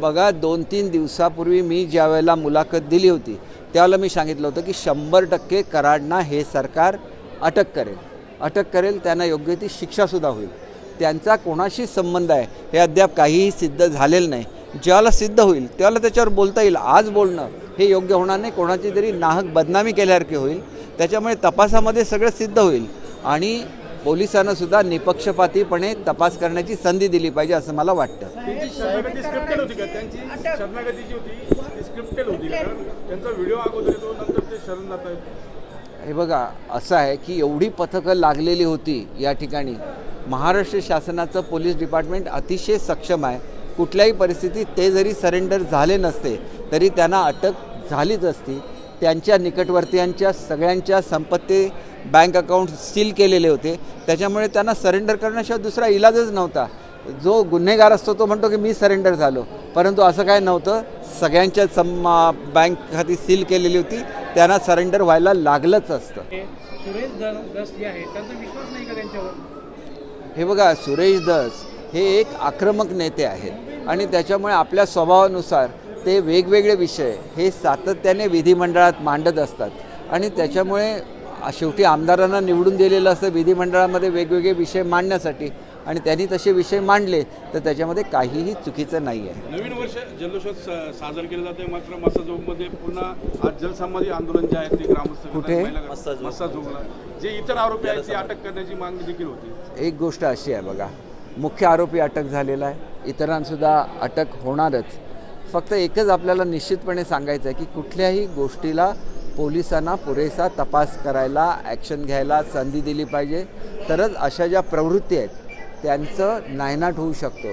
बघा दोन तीन दिवसापूर्वी मी ज्या वेळेला मुलाखत दिली होती त्यावेळेला मी सांगितलं होतं की शंभर टक्के कराडना हे सरकार अटक करेल. अटक करेल त्यांना योग्य ती शिक्षासुद्धा होईल. त्यांचा कोणाशी संबंध आहे हे अद्याप काहीही सिद्ध झालेलं नाही. ज्याला सिद्ध होईल त्याला त्याच्यावर बोलता येईल आज बोलणं हे योग्य होणार नाही. कोणाची तरी नाहक बदनामी केल्यासारखे होईल. त्याच्यामुळे तपासामध्ये सगळं सिद्ध होईल. आणि पोलिसांना सुद्धा निपक्षपातीपणे तपास करण्याची संधी दिली पाहिजे असं मला वाटतं. हे बघा असं आहे की एवढी पथकं लागलेली होती या ठिकाणी. महाराष्ट्र शासनाचं पोलीस डिपार्टमेंट अतिशय सक्षम आहे. कुठल्याही परिस्थितीत ते जरी सरेंडर झाले नसते तरी त्यांना अटक झालीच असती. त्यांच्या निकटवर्तीयांच्या सगळ्यांच्या संपत्ती बँक अकाउंट सील केलेले होते. त्याच्यामुळे त्यांना सरेंडर करण्याशिवाय दुसरा इलाजच नव्हता. जो गुन्हेगार असतो तो म्हणतो की मी सरेंडर झालो. परंतु असं काय नव्हतं. सगळ्यांच्या सम बँक खाती सील केलेली होती. त्यांना सरेंडर व्हायला लागलंच असतं. हे हे बघा सुरेश दस हे एक आक्रमक नेते आहेत. आणि त्याच्यामुळे आपल्या स्वभावानुसार ते वेगवेगळे विषय हे सातत्याने विधिमंडळात मांडत असतात. आणि त्याच्यामुळे शेवटी आमदारांना निवडून दिलेलं असतं विधिमंडळामध्ये वेगवेगळे विषय मांडण्यासाठी आणि त्यांनी तसे विषय मांडले तर त्याच्यामध्ये काहीही चुकीचं नाही आहे. नवीन वर्ष जल्लोषात सा- साजरं केलं जाते मात्र मस्साजोगमध्ये पुन्हा आज जलसमाधी आंदोलन जे आहे ते ग्रामस्थ. कुठे? मस्साजोगला जे इतर आरोपी आहेत ते अटक करण्याची मागणी देखील होती. एक गोष्ट अशी आहे बघा मुख्य आरोपी अटक झालेला आहे. इतरांसुद्धा अटक होणारच. फक्त एकच आपल्याला निश्चितपणे सांगायचं आहे की कुठल्याही गोष्टीला पोलिसांना पुरेसा तपास करायला ॲक्शन घ्यायला संधी दिली पाहिजे. तरच अशा ज्या प्रवृत्ती आहेत त्यांचं नायनाट होऊ शकतो.